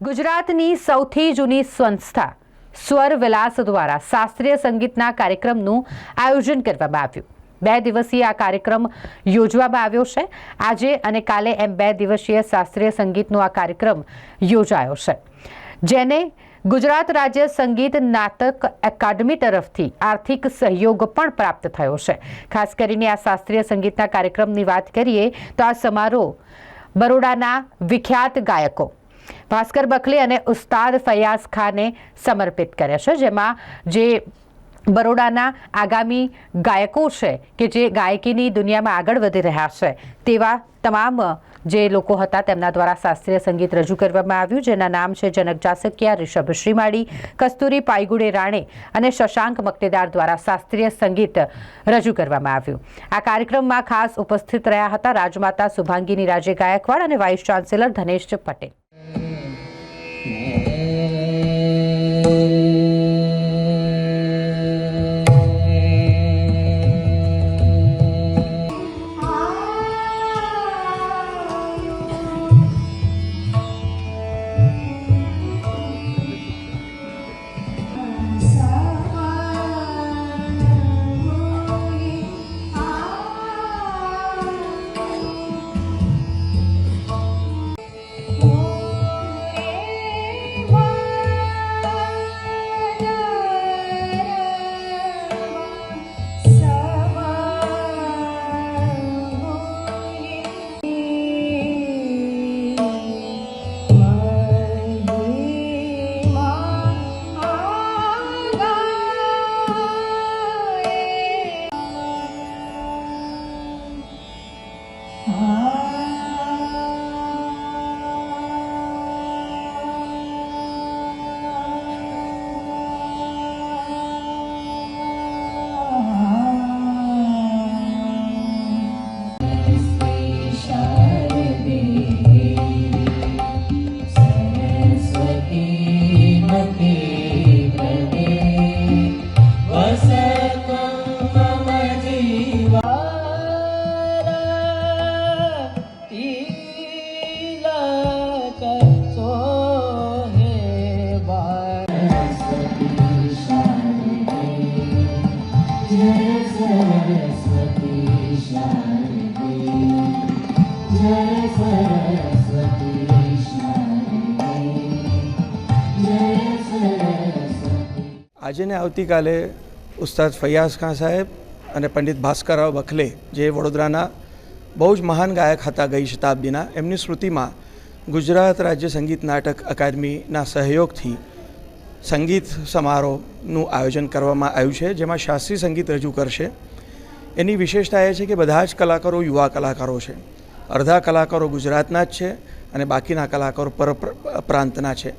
ગુજરાતની સૌથી જૂની સંસ્થા સ્વર વિલાસ દ્વારા શાસ્ત્રીય સંગીતના કાર્યક્રમનું આયોજન કરવામાં આવ્યું. બે દિવસીય આ કાર્યક્રમ યોજવામાં આવ્યો છે. આજે અને કાલે એમ બે દિવસીય શાસ્ત્રીય સંગીતનો આ કાર્યક્રમ યોજાયો છે. જેને ગુજરાત રાજ્ય સંગીત નાટક એકાડમી તરફથી આર્થિક સહયોગ પણ પ્રાપ્ત થયો છે. ખાસ કરીને આ શાસ્ત્રીય સંગીતના કાર્યક્રમની વાત કરીએ તો આ સમારોહ બરોડાના વિખ્યાત ગાયકો ભાસ્કર બખલે અને ઉસ્તાદ ફૈયાઝ ખાને સમર્પિત કર્યા છે, જેમાં જે બરોડાના આગામી ગાયકો છે કે જે ગાયકીની દુનિયામાં આગળ વધી રહ્યા છે, તેવા તમામ જે લોકો હતા તેમના દ્વારા શાસ્ત્રીય સંગીત રજૂ કરવામાં આવ્યું, જેના નામ છે જનક જાસકિયા, રિષભ શ્રીમાળી, કસ્તુરી પાયગુડે રાણે અને શશાંક મક્તેદાર દ્વારા શાસ્ત્રીય સંગીત રજૂ કરવામાં આવ્યું. આ કાર્યક્રમમાં ખાસ ઉપસ્થિત રહ્યા હતા રાજમાતા શુભાંગીની રાજે ગાયકવાડ અને વાઇસ ચાન્સેલર ધનેશ પટેલ. આજે ને આવતીકાલે ઉસ્તાદ ફૈયાઝ ખાન સાહેબ અને પંડિત ભાસ્કરરાવ બખલે જે વડોદરાના બહુ જ મહાન ગાયક હતા ગઈ શતાબ્દીના, એમની સ્મૃતિમાં ગુજરાત રાજ્ય સંગીત નાટક અકાદમીના સહયોગથી સંગીત સમારોહનું આયોજન કરવામાં આવ્યું છે, જેમાં શાસ્ત્રીય સંગીત રજૂ કરશે. એની વિશેષતા એ છે કે બધા જ કલાકારો યુવા કલાકારો છે. અડધા કલાકારો ગુજરાતના જ છે અને બાકીના કલાકારો પર, પ્રાંતના છે.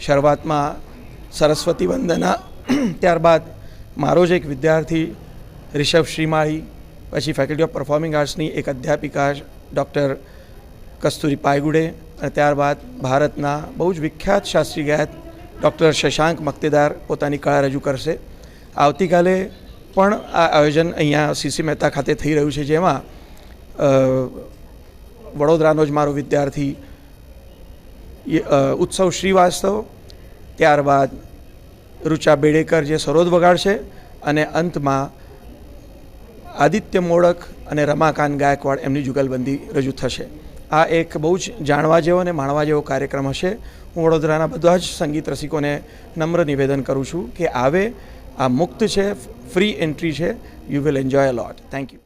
શરૂઆતમાં સરસ્વતી વંદના. ત્યારબાદ મારો જ એક વિદ્યાર્થી, રિષભ શ્રીમાળી, પછી ફેકલ્ટી ઓફ પરફોર્મિંગ આર્ટ્સની એક અધ્યાપિકા, ડૉક્ટર કસ્તુરી પાયગુડે, અને ત્યારબાદ ભારતના બહુ જ વિખ્યાત શાસ્ત્રીય ગાયક, ડૉક્ટર શશાંક મક્તેદાર પોતાની કળા રજૂ કરશે. આવતીકાલે પણ આ આયોજન અહીંયા સીસી મહેતા ખાતે થઈ રહ્યું છે, જેમાં વડોદરાનો જ મારો વિદ્યાર્થી ઉત્સવ શ્રીવાસ્તવ, ત્યારબાદ રુચા બેડેકર જે સરોદ વગાડશે અને અંતમાં આદિત્ય મોડક અને રમાકાંત ગાયકવાડ એમની જુગલબંધી રજૂ થશે. આ એક બહુ જ જાણવા જેવો અને માણવા જેવો કાર્યક્રમ હશે. હું વડોદરાના બધા જ સંગીત રસિકોને નમ્ર નિવેદન કરું છું કે આવે. આ મુક્ત છે, ફ્રી એન્ટ્રી છે. You will enjoy a lot thank you